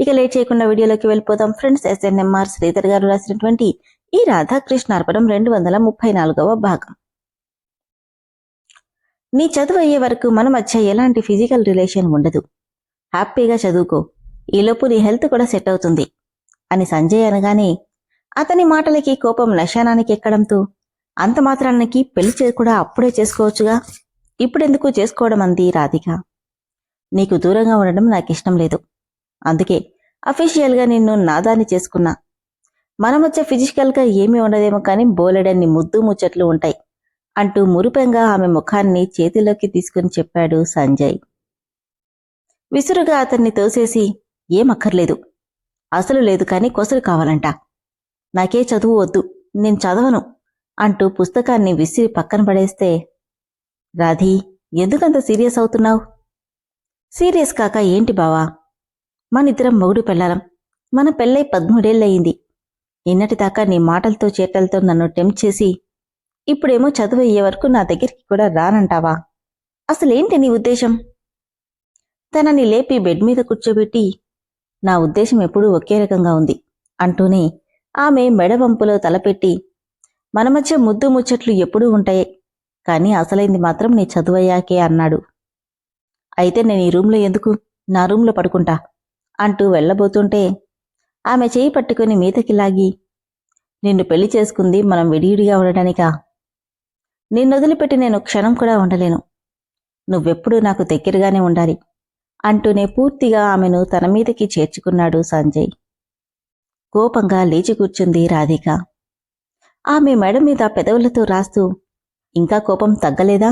ఇక లేట్ చేయకుండా వీడియోలోకి వెళ్ళిపోదాం. ఫ్రెండ్స్ ఎస్ఎన్ఎంఆర్ శ్రీధర్ గారు రాసినటువంటి ఈ రాధాకృష్ణ అర్పణం రెండు వందల ముప్పై నాలుగవ భాగం. నీ చదువు అయ్యే వరకు మన మధ్య ఎలాంటి ఫిజికల్ రిలేషన్ ఉండదు. హ్యాపీగా చదువుకో. ఈలోపు నీ హెల్త్ కూడా సెట్ అవుతుంది. అని సంజయ్ అనగానే అతని మాటలకి కోపం నశానానికి ఎక్కడంతో అంత మాత్రానికి పెళ్ళి కూడా అప్పుడే చేసుకోవచ్చుగా? ఇప్పుడెందుకు చేసుకోవడం అంది రాధిక. నీకు దూరంగా ఉండడం నాకు ఇష్టం లేదు. అందుకే అఫీషియల్గా నిన్ను నాదాన్ని చేసుకున్నా. మనమొచ్చే ఫిజికల్గా ఏమీ ఉండదేమో కానీ బోలెడన్ని ముద్దు ముచ్చట్లు ఉంటాయి అంటూ మురుపెంగా ఆమె ముఖాన్ని చేతిలోకి తీసుకుని చెప్పాడు సంజయ్. విసురుగా అతన్ని తోసేసి ఏమక్కర్లేదు. అసలు లేదు కానీ కొసలు కావాలంట. నాకే చదువు వద్దు. నేను చదవను అంటూ పుస్తకాన్ని విసిరి పక్కన పడేస్తే రాధీ ఎందుకంత సీరియస్ అవుతున్నావు? సీరియస్ కాక ఏంటి బావా? మనిద్దరం మొగుడు పెళ్ళాలం. మన పెళ్ళై పదమూడేళ్ళయింది. నిన్నటిదాకా నీ మాటలతో చేటలతో నన్ను టెంప్ట్ చేసి ఇప్పుడేమో చదువు అయ్యే వరకు నా దగ్గరికి కూడా రానంటావా? అసలేంటి నీ ఉద్దేశం? తనని లేపి బెడ్ మీద కూర్చోబెట్టి నా ఉద్దేశం ఎప్పుడూ ఒకే రకంగా ఉంది అంటూనే ఆమె మెడవంపులో తలపెట్టి మన మధ్య ముద్దు ముచ్చట్లు ఎప్పుడూ ఉంటాయి కానీ అసలైంది మాత్రం నీ చదువయ్యాకే అన్నాడు. అయితే నేను ఈ రూంలో ఎందుకు? నా రూంలో పడుకుంటా. అంటూ వెళ్ళబోతుంటే ఆమె చేయి పట్టుకుని మీదకి లాగి నిన్ను పెళ్ళి చేసుకుంది మనం విడివిడిగా ఉండడానికా? నిన్ను వదిలిపెట్టి నేను క్షణం కూడా ఉండలేను. నువ్వెప్పుడూ నాకు దగ్గరగానే ఉండాలి అంటూనే పూర్తిగా ఆమెను తన మీదకి చేర్చుకున్నాడు సంజయ్. కోపంగా లేచి కూర్చుంది రాధిక. ఆమె మెడ మీద పెదవులతో రాస్తూ ఇంకా కోపం తగ్గలేదా?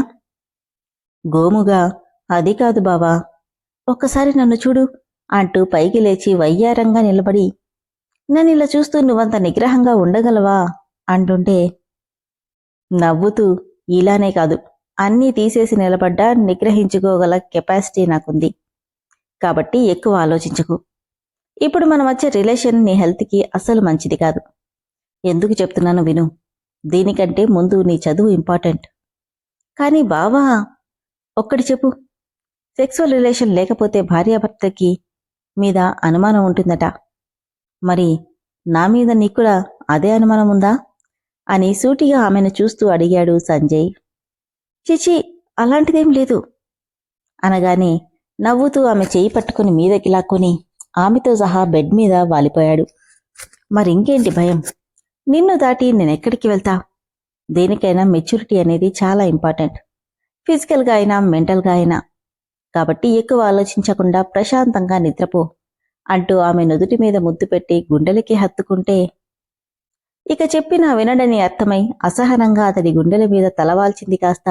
గోముగా అది కాదు బావా. ఒక్కసారి నన్ను చూడు. అంటూ పైకి లేచి వయ్యారంగా నిలబడి నన్ను ఇలా చూస్తూ నువ్వంత నిగ్రహంగా ఉండగలవా? అంటుంటే నవ్వుతూ ఇలానే కాదు. అన్నీ తీసేసి నిలబడ్డా నిగ్రహించుకోగల కెపాసిటీ నాకుంది. కాబట్టి ఎక్కువ ఆలోచించకు. ఇప్పుడు మన మధ్య రిలేషన్ నీ హెల్త్కి అస్సలు మంచిది కాదు. ఎందుకు చెప్తున్నాను విను. దీనికంటే ముందు నీ చదువు ఇంపార్టెంట్. కానీ బావా ఒక్కటి చెప్పు. సెక్సువల్ రిలేషన్ లేకపోతే భార్యాభర్తకి మీద అనుమానం ఉంటుందట. మరి నా మీద నీకు కూడా అదే అనుమానం ఉందా? అని సూటిగా ఆమెను చూస్తూ అడిగాడు సంజయ్. చిచి అలాంటిదేం లేదు. అనగానే నవ్వుతూ ఆమె చేయి పట్టుకుని మీదకి లాక్కొని ఆమెతో సహా బెడ్ మీద వాలిపోయాడు. మరింకేంటి భయం? నిన్ను దాటి నేనెక్కడికి వెళ్తా? దేనికైనా మెచ్యూరిటీ అనేది చాలా ఇంపార్టెంట్. ఫిజికల్గా అయినా మెంటల్గా అయినా. కాబట్టి ఎక్కువ ఆలోచించకుండా ప్రశాంతంగా నిద్రపో అంటూ ఆమె నుదుటి మీద ముద్దు పెట్టి గుండెలకి హత్తుకుంటే ఇక చెప్పినా వినడని అర్థమై అసహనంగా అతడి గుండెల మీద తలవాల్చింది కాస్త.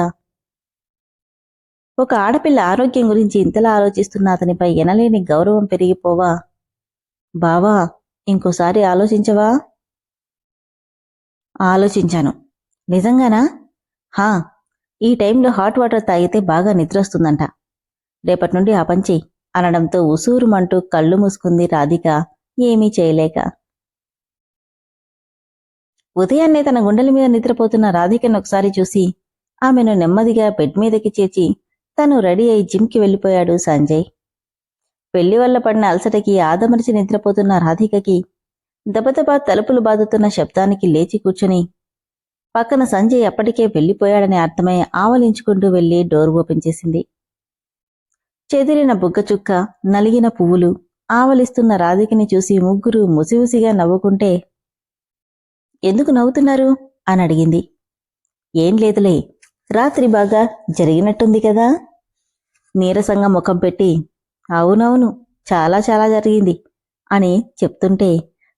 ఒక ఆడపిల్ల ఆరోగ్యం గురించి ఇంతలా ఆలోచిస్తున్న అతనిపై ఎనలేని గౌరవం పెరిగిపోవా? బావా ఇంకోసారి ఆలోచించవా? ఆలోచించాను. నిజంగానా? హా ఈ టైంలో హాట్ వాటర్ తాగితే బాగా నిద్రొస్తుందంట. రేపటి నుండి ఆ అనడంతో ఉసూరుమంటూ కళ్ళు మూసుకుంది రాధిక. ఏమీ చేయలేక. ఉదయాన్నే తన గుండెల మీద నిద్రపోతున్న రాధికను ఒకసారి చూసి ఆమెను నెమ్మదిగా బెడ్ మీదకి చేర్చి తను రెడీ అయి జిమ్కి వెళ్ళిపోయాడు సంజయ్. పెళ్ళి వల్ల పడిన అలసటకి ఆదమరిచి నిద్రపోతున్న రాధికకి దబదబా తలుపులు బాదుతున్న శబ్దానికి లేచి కూర్చుని పక్కన సంజయ్ అప్పటికే వెళ్ళిపోయాడని అర్థమై ఆవలించుకుంటూ వెళ్ళి డోర్ ఓపెన్ చేసింది. చెదిరిన బుగ్గచుక్క నలిగిన పువ్వులు ఆవలిస్తున్న రాధికని చూసి ముగ్గురు ముసిముసిగా నవ్వుకుంటే ఎందుకు నవ్వుతున్నారు? అని అడిగింది. ఏం లేదులే రాత్రి బాగా జరిగినట్టుంది కదా. నీరసంగా ముఖం పెట్టి అవునవును చాలా చాలా జరిగింది అని చెప్తుంటే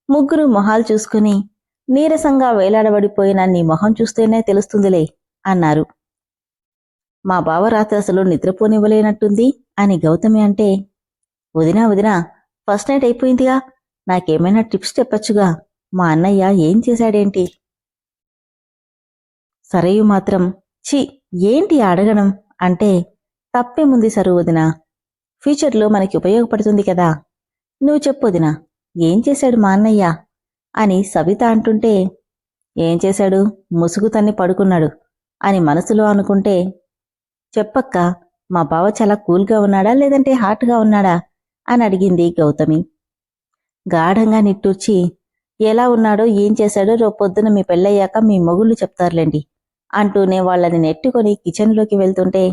ముగ్గురు మొహాలు చూసుకుని నీరసంగా వేలాడబడిపోయిన నీ మొహం చూస్తేనే తెలుస్తుందిలే అన్నారు. మా బావ రాత్రి అసలు నిద్రపోనివ్వలేనట్టుంది అని గౌతమి అంటే వదినా వదినా ఫస్ట్ నైట్ అయిపోయిందిగా. నాకేమైనా టిప్స్ చెప్పచ్చుగా. మా అన్నయ్య ఏం చేశాడేంటి? సరయు మాత్రం. ఛీ ఏంటి అడగడం? అంటే తప్పేముంది సరు వదిన? ఫ్యూచర్లో మనకి ఉపయోగపడుతుంది కదా. నువ్వు చెప్పు వదినా ఏం చేశాడు మా అన్నయ్య? అని సవిత అంటుంటే ఏం చేశాడు? ముసుగు తన్ని పడుకున్నాడు అని మనసులో అనుకుంటే చెప్పక్క మా బావ చాలా కూల్గా ఉన్నాడా లేదంటే హాట్గా ఉన్నాడా? అని అడిగింది గౌతమి. గాఢంగా నిట్టూర్చి ఎలా ఉన్నాడో ఏం చేశాడో రేపొద్దున మీ పెళ్ళయ్యాక మీ మొగుళ్ళు చెప్తారులేండి అంటూనే వాళ్ళని నెట్టుకొని కిచెన్లోకి వెళ్తుంటే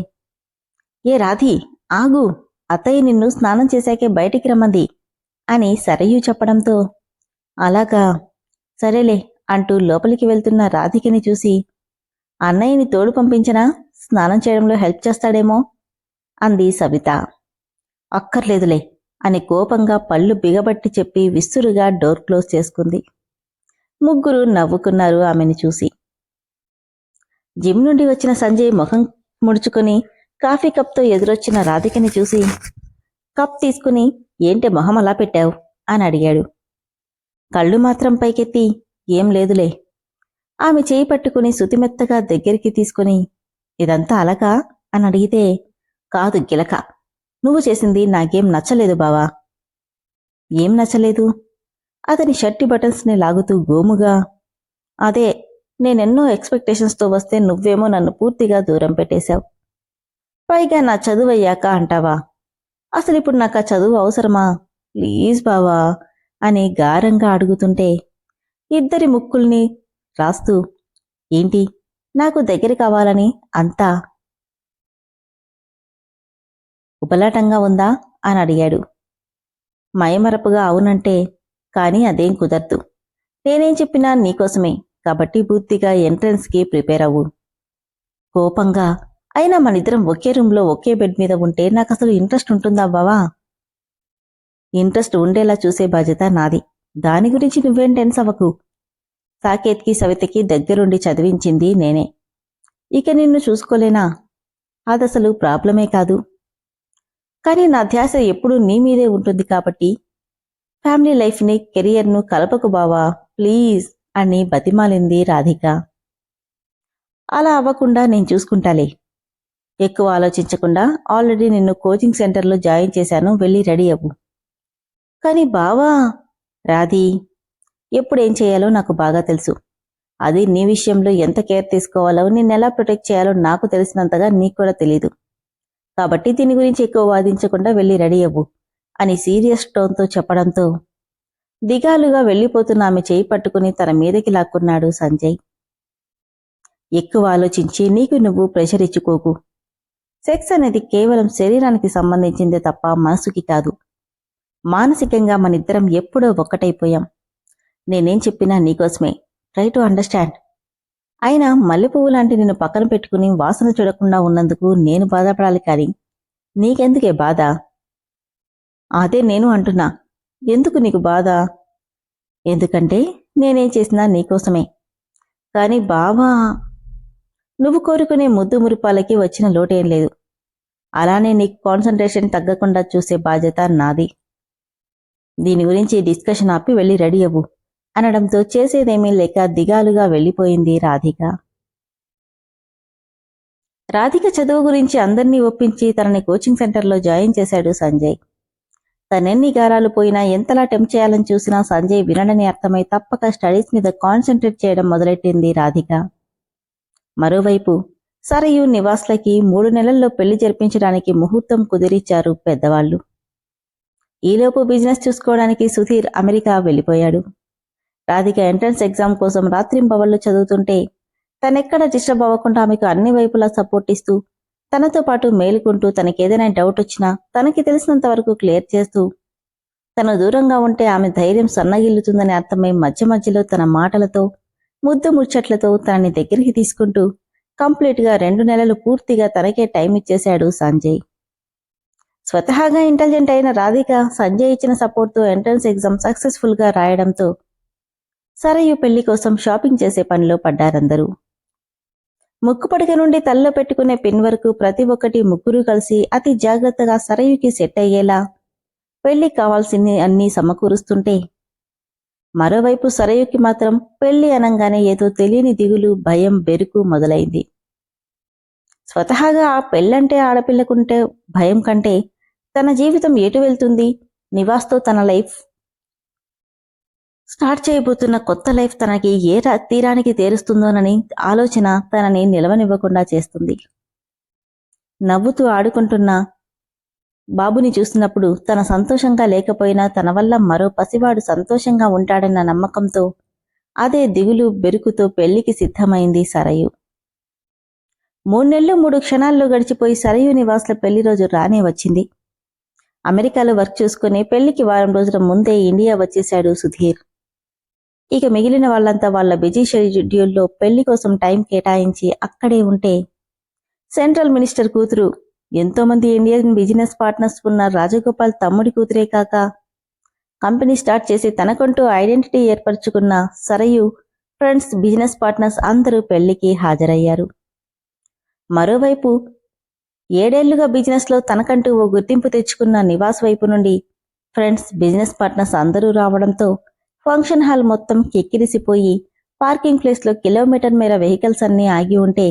ఏ రాధి ఆగు అత్తయ్య నిన్ను స్నానం చేశాకే బయటికి రమ్మంది అని సరయు చెప్పడంతో అలాగా సరేలే అంటూ లోపలికి వెళ్తున్న రాధికని చూసి అన్నయ్యని తోడు పంపించినా స్నానం చేయడంలో హెల్ప్ చేస్తాడేమో అంది సవిత అక్కర్లేదులే అని కోపంగా పళ్ళు బిగబట్టి చెప్పి విస్తురుగా డోర్ క్లోజ్ చేసుకుంది. ముగ్గురు నవ్వుకున్నారు ఆమెని చూసి. జిమ్ నుండి వచ్చిన సంజయ్ ముఖం ముడుచుకొని కాఫీ కప్తో ఎదురొచ్చిన రాధికని చూసి కప్ తీసుకుని ఏంటి మొహం అలా పెట్టావు? అని అడిగాడు. కళ్ళు మాత్రం పైకెత్తి ఏం లేదులే ఆమె చేయి పట్టుకుని సుతిమెత్తగా దగ్గరికి తీసుకుని ఇదంతా అలకా? అని అడిగితే కాదు గిలక. నువ్వు చేసింది నాకేం నచ్చలేదు బావా. ఏం నచ్చలేదు? అతని షర్టి బటన్స్ని లాగుతూ గోముగా అదే నేనెన్నో ఎక్స్పెక్టేషన్స్తో వస్తే నువ్వేమో నన్ను పూర్తిగా దూరం పెట్టేశావు. పైగా నా చదువు అయ్యాక అంటావా? అసలు ఇప్పుడు నాకు ఆ చదువు అవసరమా? ప్లీజ్ బావా అని గారంగా అడుగుతుంటే ఇద్దరి ముక్కుల్ని రాస్తూ ఏంటి? నాకు దగ్గర కావాలని అంతా ఉపలాటంగా ఉందా? అని అడిగాడు. మయమరపుగా అవునంటే కాని అదేం కుదరదు. నేనేం చెప్పినా నీకోసమే కాబట్టి పూర్తిగా ఎంట్రన్స్కి ప్రిపేర్ అవ్వు. కోపంగా అయినా మనిద్దరం ఒకే రూమ్లో ఒకే బెడ్ మీద ఉంటే నాకు అసలు ఇంట్రెస్ట్ ఉంటుందా బావా? ఇంట్రెస్ట్ ఉండేలా చూసే బాధ్యత నాది. దాని గురించి నువ్వేం టెన్స్ అవ్వకు సాకేత్కి సవితకి దగ్గరుండి చదివించింది నేనే. ఇక నిన్ను చూసుకోలేనా? అదసలు ప్రాబ్లమే కాదు. కానీ నా ధ్యాస ఎప్పుడూ నీ మీదే ఉంటుంది కాబట్టి. ఫ్యామిలీ లైఫ్ని కెరియర్ను కలపకు బావా ప్లీజ్ అని బతిమాలింది రాధిక. అలా అవ్వకుండా నేను చూసుకుంటాలే. ఎక్కువ ఆలోచించకుండా ఆల్రెడీ నిన్ను కోచింగ్ సెంటర్లో జాయిన్ చేశాను వెళ్ళి రెడీ అవ్వు. కానీ బావా రాధి ఎప్పుడేం చేయాలో నాకు బాగా తెలుసు. అది నీ విషయంలో ఎంత కేర్ తీసుకోవాలో నిన్నెలా ప్రొటెక్ట్ చేయాలో నాకు తెలిసినంతగా నీకు కూడా తెలీదు. కాబట్టి దీని గురించి ఎక్కువ వాదించకుండా వెళ్ళి రెడీ అవ్వు అని సీరియస్ టోన్తో చెప్పడంతో దిగాలుగా వెళ్ళిపోతున్న ఆమె చేయి పట్టుకుని తన మీదకి లాక్కున్నాడు సంజయ్. ఎక్కువ ఆలోచించి నీకు నువ్వు ప్రెషర్ ఇచ్చుకోకు. సెక్స్ అనేది కేవలం శరీరానికి సంబంధించిందే తప్ప మనసుకి కాదు. మానసికంగా మనిద్దరం ఎప్పుడో ఒక్కటైపోయాం. నేనేం చెప్పినా నీకోసమే. ట్రై టు అండర్స్టాండ్ అయినా మల్లెపువ్వు లాంటి నిన్ను పక్కన పెట్టుకుని వాసన చూడకుండా ఉన్నందుకు నేను బాధపడాలి కానీ నీకెందుకే బాధ? అదే నేను అంటున్నా. ఎందుకు నీకు బాధ? ఎందుకంటే నేనేం చేసినా నీకోసమే. కానీ బావా నువ్వు కోరుకునే ముద్దు మురిపాలకి వచ్చిన లోటేం లేదు. అలానే నీకు కాన్సన్ట్రేషన్ తగ్గకుండా చూసే బాధ్యత నాది. దీని గురించి డిస్కషన్ ఆపి వెళ్ళి రెడీ అవ్వు. అనడంతో చేసేదేమీ లేక దిగాలుగా వెళ్ళిపోయింది రాధిక. రాధిక చదువు గురించి అందరినీ ఒప్పించి తనని కోచింగ్ సెంటర్లో జాయిన్ చేశాడు సంజయ్. తనెన్ని గారాలు పోయినా ఎంతలా టెంప్ చేయాలని చూసినా సంజయ్ వినడని అర్థమై తప్పక స్టడీస్ మీద కాన్సన్ట్రేట్ చేయడం మొదలెట్టింది రాధిక. మరోవైపు సరయు నివాస్లకి మూడు నెలల్లో పెళ్ళి జరిపించడానికి ముహూర్తం కుదిరిచ్చారు పెద్దవాళ్ళు ఈలోపు బిజినెస్ చూసుకోవడానికి సుధీర్ అమెరికా వెళ్ళిపోయాడు. రాధిక ఎంట్రన్స్ ఎగ్జామ్ కోసం రాత్రింబవళ్ళు చదువుతుంటే తనెక్కడ డిస్టర్బ్ అవ్వకుండా ఆమెకు అన్ని వైపులా సపోర్ట్ ఇస్తూ తనతో పాటు మేలుకుంటూ తనకేదైనా డౌట్ వచ్చినా తనకి తెలిసినంత వరకు క్లియర్ చేస్తూ తను దూరంగా ఉంటే ఆమె ధైర్యం సన్నగిల్లుతుందని అర్థమై మధ్య మధ్యలో తన మాటలతో ముద్దు ముచ్చట్లతో తనని దగ్గరికి తీసుకుంటూ కంప్లీట్గా రెండు నెలలు పూర్తిగా తనకే టైం ఇచ్చేశాడు సంజయ్. స్వతహాగా ఇంటెలిజెంట్ అయిన రాధిక సంజయ్ ఇచ్చిన సపోర్ట్తో ఎంట్రన్స్ ఎగ్జామ్ సక్సెస్ఫుల్గా రాయడంతో సరయు పెళ్ళి కోసం షాపింగ్ చేసే పనిలో పడ్డారందరూ. ముక్కు పడక నుండి తల్లో పెట్టుకునే పిన్ వరకు ప్రతి ఒక్కటి ముగ్గురు కలిసి అతి జాగ్రత్తగా సరయుకి సెట్ అయ్యేలా పెళ్ళి కావాల్సింది అన్నీ సమకూరుస్తుంటే మరోవైపు సరయుకి మాత్రం పెళ్ళి అనంగానే ఏదో తెలియని దిగులు భయం బెరుకు మొదలైంది. స్వతహాగా ఆ పెళ్ళంటే ఆడపిల్లకుంటే భయం కంటే తన జీవితం ఎటు వెళ్తుంది నివాస్తో తన లైఫ్ స్టార్ట్ చేయబోతున్న కొత్త లైఫ్ తనకి ఏ తీరానికి తేరుస్తుందోనని ఆలోచన తనని నిలవనివ్వకుండా చేస్తుంది. నవ్వుతూ ఆడుకుంటున్న బాబుని చూసినప్పుడు తన సంతోషంగా లేకపోయినా తన వల్ల మరో పసివాడు సంతోషంగా ఉంటాడన్న నమ్మకంతో అదే దిగులు బెరుకుతో పెళ్ళికి సిద్ధమైంది సరయు. మూడు నెలలు మూడు క్షణాల్లో గడిచిపోయి సరయు నివాస్ల పెళ్ళి రోజు రానే వచ్చింది. అమెరికాలో వర్క్ చూసుకుని పెళ్ళికి వారం రోజుల ముందే ఇండియా వచ్చేశాడు సుధీర్. ఇక మిగిలిన వాళ్ళంతా వాళ్ళ బిజీ షెడ్యూల్లో పెళ్ళి కోసం టైం కేటాయించి అక్కడే ఉంటే సెంట్రల్ మినిస్టర్ కూతురు ఎంతో మంది ఇండియన్ బిజినెస్ పార్ట్నర్స్ ఉన్న రాజగోపాల్ తమ్ముడి కూతురే కాక కంపెనీ స్టార్ట్ చేసి తనకంటూ ఐడెంటిటీ ఏర్పరచుకున్న సరయు ఫ్రెండ్స్ బిజినెస్ పార్ట్నర్స్ అందరూ పెళ్ళికి హాజరయ్యారు. మరోవైపు ఏడేళ్ళుగా బిజినెస్లో తనకంటూ ఓ గుర్తింపు తెచ్చుకున్న నివాస్ వైపు నుండి ఫ్రెండ్స్ బిజినెస్ పార్ట్నర్స్ అందరూ రావడంతో ఫంక్షన్ హాల్ మొత్తం కెక్కిరిసిపోయి పార్కింగ్ ప్లేస్లో కిలోమీటర్ మేర వెహికల్స్ అన్నీ ఆగి ఉంటే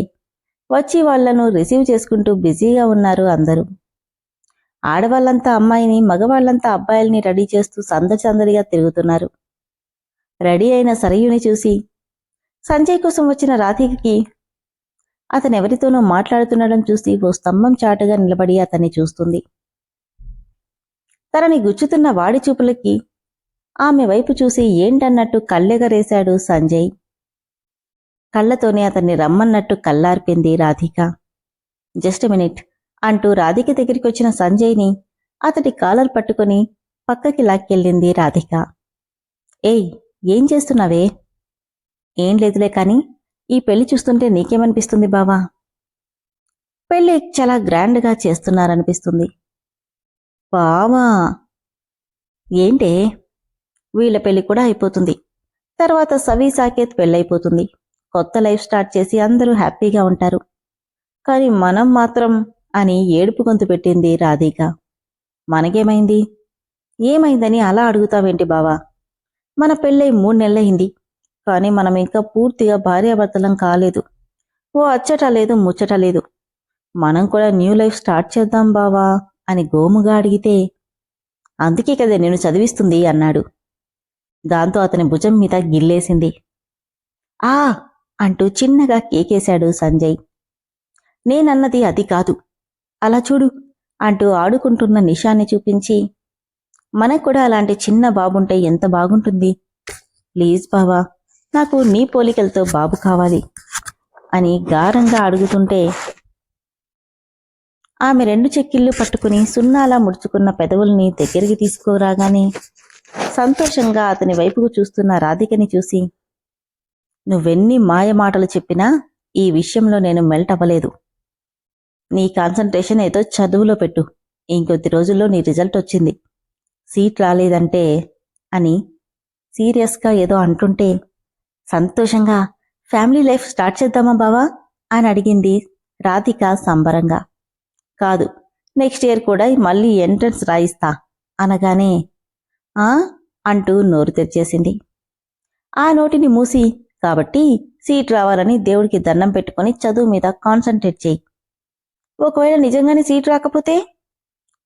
వచ్చి వాళ్ళను రిసీవ్ చేసుకుంటూ బిజీగా ఉన్నారు అందరూ. ఆడవాళ్ళంతా అమ్మాయిని మగవాళ్ళంతా అబ్బాయిల్ని రెడీ చేస్తూ సందచందరిగా తిరుగుతున్నారు. రెడీ అయిన సరయుని చూసి సంజయ్ కోసం వచ్చిన రాధికకి అతను మాట్లాడుతుండడం చూసి ఓ స్తంభం చాటుగా నిలబడి అతన్ని చూస్తుంది. తనని గుచ్చుతున్న వాడి చూపులకి ఆమె వైపు చూసి ఏంటన్నట్టు కళ్ళెగరేశాడు సంజయ్. కళ్ళతోనే అతన్ని రమ్మన్నట్టు కల్లార్పింది రాధిక. జస్ట్ మినిట్ అంటూ రాధిక దగ్గరికి వచ్చిన సంజయ్ని అతడి కాలర్ పట్టుకుని పక్కకి లాక్కెళ్ళింది రాధిక. ఏయ్ ఏం చేస్తున్నావే? ఏం లేదులే కాని ఈ పెళ్ళి చూస్తుంటే నీకేమనిపిస్తుంది బావా? పెళ్ళి చాలా గ్రాండ్గా చేస్తున్నారనిపిస్తుంది. బావా! ఏంటే? వీళ్ళ పెళ్ళి కూడా అయిపోతుంది. తర్వాత సవి సాకేత్ పెళ్ళైపోతుంది. కొత్త లైఫ్ స్టార్ట్ చేసి అందరూ హ్యాపీగా ఉంటారు. కానీ మనం మాత్రం అని ఏడుపు గొంతు పెట్టింది రాధిక. మనకేమైంది? ఏమైందని అలా అడుగుతావేంటి బావా? మన పెళ్ళై మూడు నెలలైంది. కానీ మనం ఇంకా పూర్తిగా భార్యాభర్తలం కాలేదు. ఓ అచ్చట లేదు ముచ్చట లేదు. మనం కూడా న్యూ లైఫ్ స్టార్ట్ చేద్దాం బావా అని గోముగా అడిగితే అందుకే కదా నేను చదివిస్తుంది అన్నాడు. దాంతో అతని భుజం మీద గిల్లేసింది. ఆ! అంటూ చిన్నగా కేకేశాడు సంజయ్. నేనన్నది అది కాదు. అలా చూడు అంటూ ఆడుకుంటున్న నిషాన్ని చూపించి మనకు కూడా అలాంటి చిన్న బాబుంటే ఎంత బాగుంటుంది. ప్లీజ్ బావా నాకు నీ పోలికలతో బాబు కావాలి అని గారంగా అడుగుతుంటే ఆమె రెండు చెక్కిళ్ళు పట్టుకుని సున్నాలా ముడుచుకున్న పెదవుల్ని దగ్గరికి తీసుకురాగానే సంతోషంగా అతని వైపుకు చూస్తున్న రాధికని చూసి నువ్వెన్ని మాయ మాటలు చెప్పినా ఈ విషయంలో నేను మెల్ట్ అవ్వలేదు. నీ కాన్సన్ట్రేషన్ ఏదో చదువులో పెట్టు. ఇంకొద్ది రోజుల్లో నీ రిజల్ట్ వచ్చింది. సీట్ రాలేదంటే అని సీరియస్గా ఏదో అంటుంటే సంతోషంగా ఫ్యామిలీ లైఫ్ స్టార్ట్ చేద్దామా బావా? అని అడిగింది రాధిక సంబరంగా. కాదు నెక్స్ట్ ఇయర్ కూడా మళ్ళీ ఎంట్రన్స్ రాయిస్తా అనగానే ఆ? అంటూ నోరు తెరిచేసింది. ఆ నోటిని మూసి కాబట్టి సీట్ రావాలని దేవుడికి దండం పెట్టుకొని చదువు మీద కాన్సన్ట్రేట్ చేయి. ఒకవేళ నిజంగానే సీట్ రాకపోతే?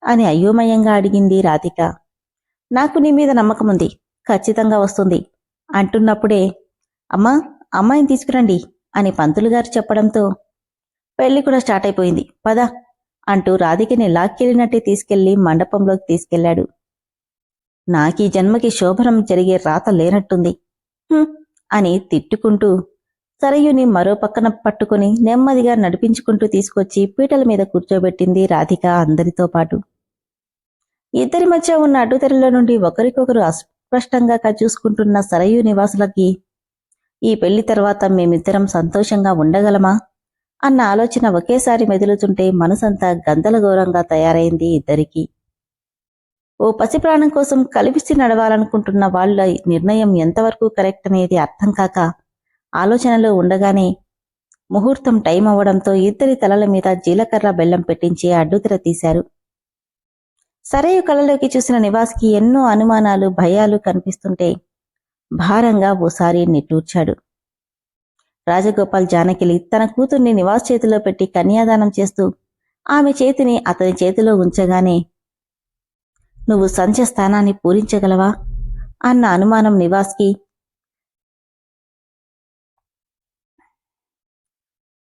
అని అయోమయంగా అడిగింది రాధిక. నాకు నీ మీద నమ్మకం ఉంది. ఖచ్చితంగా వస్తుంది అంటున్నప్పుడే అమ్మా అమ్మాయిని తీసుకురండి అని పంతులు గారు చెప్పడంతో పెళ్ళి కూడా స్టార్ట్ అయిపోయింది. పద అంటూ రాధికని లాక్కెళ్ళినట్టే తీసుకెళ్ళి మండపంలోకి తీసుకెళ్ళాడు నాకీ జన్మకి శోభనం జరిగే రాత లేనట్టుంది. అని తిట్టుకుంటూ సరయుని మరో పక్కన పట్టుకుని నెమ్మదిగా నడిపించుకుంటూ తీసుకొచ్చి పీటల మీద కూర్చోబెట్టింది రాధిక అందరితో పాటు. ఇద్దరి మధ్య ఉన్న అడ్డుతెరల నుండి ఒకరికొకరు అస్పష్టంగా చూసుకుంటున్న సరయు నివాసులకి ఈ పెళ్ళి తర్వాత మేమిద్దరం సంతోషంగా ఉండగలమా? అన్న ఆలోచన ఒకేసారి మెదులుతుంటే మనసంతా గందరగోరంగా తయారైంది ఇద్దరికీ. ఓ పసిప్రాణం కోసం కలిపిసి నడవాలనుకుంటున్న వాళ్ళ నిర్ణయం ఎంతవరకు కరెక్ట్ అనేది అర్థం కాక ఆలోచనలో ఉండగానే ముహూర్తం టైం అవ్వడంతో ఇద్దరి తలల మీద జీలకర్ర బెల్లం పెట్టించి అడ్డుతెర తీశారు. సరయు కళ్ళలోకి చూసిన నివాస్కి ఎన్నో అనుమానాలు భయాలు కనిపిస్తుంటే భారంగా ఓసారి నిట్టూర్చాడు. రాజగోపాల్ జానకిలి తన కూతుర్ని నివాస్ చేతిలో పెట్టి కన్యాదానం చేస్తూ ఆమె చేతిని అతని చేతిలో ఉంచగానే నువ్వు సంధ్య స్థానాన్ని పూరించగలవా? అన్న అనుమానం నివాస్కి.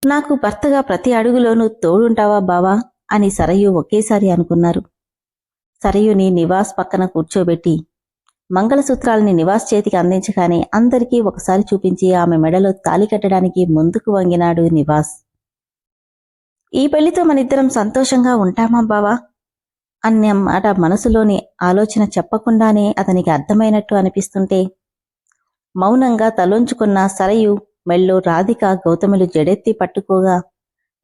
నాకు భర్తగా ప్రతి అడుగులోనూ తోడుంటావా బావా? అని సరయు ఒకేసారి అనుకున్నారు. సరయుని నివాస్ పక్కన కూర్చోబెట్టి మంగళసూత్రాలని నివాస్ చేతికి అందించగానే అందరికీ ఒకసారి చూపించి ఆమె మెడలో తాలి కట్టడానికి ముందుకు వంగినాడు నివాస్. ఈ పెళ్ళితో మనిద్దరం సంతోషంగా ఉంటామా బావా? అన్న మాట మనసులోని ఆలోచన చెప్పకుండానే అతనికి అర్థమైనట్టు అనిపిస్తుంటే మౌనంగా తలొంచుకున్న సరయు మెళ్ళో రాధిక గౌతములు జడెత్తి పట్టుకోగా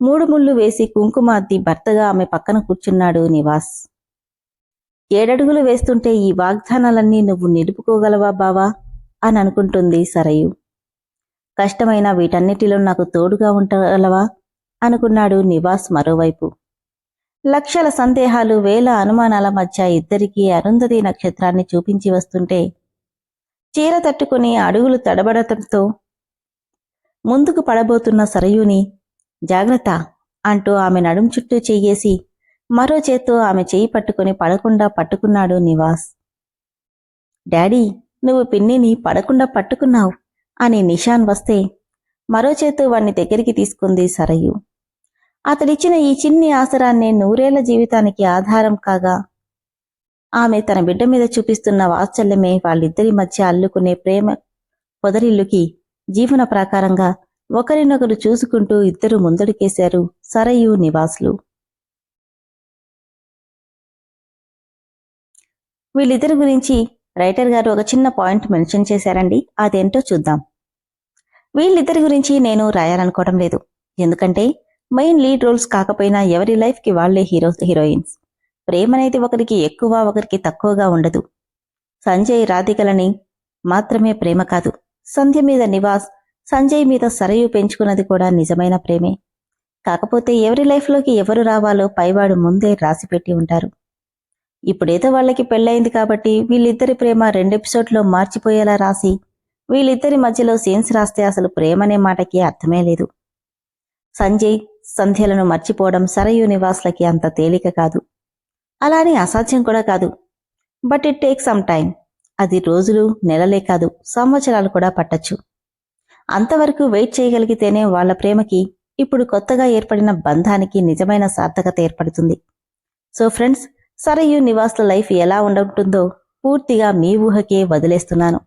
మూడు ముళ్ళు వేసి కుంకుమ భర్తగా ఆమె పక్కన కూర్చున్నాడు నివాస్. ఏడడుగులు వేస్తుంటే ఈ వాగ్దానాలన్నీ నువ్వు నిలుపుకోగలవా బావా? అని అనుకుంటుంది సరయు. కష్టమైన వీటన్నిటిలో నాకు తోడుగా ఉండగలవా అనుకున్నాడు నివాస్ మరోవైపు. లక్షల సందేహాలు వేల అనుమానాల మధ్య ఇద్దరికీ అరుంధతి నక్షత్రాన్ని చూపించి వస్తుంటే చీర తట్టుకుని అడుగులు తడబడటంతో ముందుకు పడబోతున్న సరయుని జాగ్రత్త అంటూ ఆమె నడుం చుట్టూ చెయ్యేసి మరో చేత్తో ఆమె చేయి పట్టుకుని పడకుండా పట్టుకున్నాడు నివాస్. డాడీ నువ్వు పిన్నిని పడకుండా పట్టుకున్నావు అని నిషాన్ వస్తే మరో చేత్తో వాణ్ణి దగ్గరికి తీసుకుంది సరయు. అతడిచ్చిన ఈ చిన్ని ఆసరాన్నే నూరేళ్ళ జీవితానికి ఆధారం కాగా ఆమె తన బిడ్డ మీద చూపిస్తున్న వాత్సల్యమే వాళ్ళిద్దరి మధ్య అల్లుకునే ప్రేమ పొదరిల్లుకి జీవన ప్రాకారంగా ఒకరినొకరు చూసుకుంటూ ఇద్దరు ముందడికేశారు సరయు నివాసులు. వీళ్ళిద్దరి గురించి రైటర్ గారు ఒక చిన్న పాయింట్ మెన్షన్ చేశారండి. అదేంటో చూద్దాం. వీళ్ళిద్దరి గురించి నేను రాయాలనుకోవడం లేదు. ఎందుకంటే మెయిన్ లీడ్ రోల్స్ కాకపోయినా ఎవరి లైఫ్కి వాళ్ళే హీరో హీరోయిన్స్. ప్రేమ అనేది ఒకరికి ఎక్కువ ఒకరికి తక్కువగా ఉండదు. సంజయ్ రాధికలని మాత్రమే ప్రేమ కాదు. సంధ్య మీద నివాస్ సంజయ్ మీద సరయు పెంచుకున్నది కూడా నిజమైన ప్రేమే. కాకపోతే ఎవరి లైఫ్లోకి ఎవరు రావాలో పైవాడు ముందే రాసిపెట్టి ఉంటారు. ఇప్పుడేదో వాళ్ళకి పెళ్ళయింది కాబట్టి వీళ్ళిద్దరి ప్రేమ రెండెపిసోడ్లో మార్చిపోయేలా రాసి వీళ్ళిద్దరి మధ్యలో సీన్స్ రాస్తే అసలు ప్రేమనే మాటకి అర్థమే లేదు. సంజయ్ సంధ్యలను మర్చిపోవడం సరయు నివాసులకి అంత తేలిక కాదు. అలానే అసాధ్యం కూడా కాదు. But it take some time అది రోజులు నెలలే కాదు సంవత్సరాలు కూడా పట్టచ్చు. అంతవరకు వెయిట్ చేయగలిగితేనే వాళ్ళ ప్రేమకి ఇప్పుడు కొత్తగా ఏర్పడిన బంధానికి నిజమైన సార్థకత ఏర్పడుతుంది. సో ఫ్రెండ్స్ సరయు నివాసుల లైఫ్ ఎలా ఉంటుందో పూర్తిగా మీ ఊహకే వదిలేస్తున్నాను.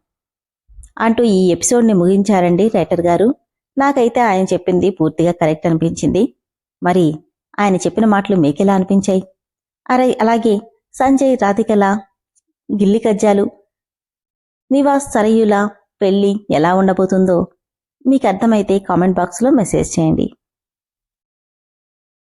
అంటూ ఈ ఎపిసోడ్ని ముగించారండి రైటర్ గారు. నాకైతే ఆయన చెప్పింది పూర్తిగా కరెక్ట్ అనిపించింది. మరి ఆయన చెప్పిన మాటలు మీకెలా అనిపించాయి? అరే అలాగే సంజయ్ రాధికల గిల్లి కజ్జాలు నివాస్ సరయుల పెళ్ళి ఎలా ఉండబోతుందో మీకు అర్థమైతే కామెంట్ బాక్స్లో మెసేజ్ చేయండి.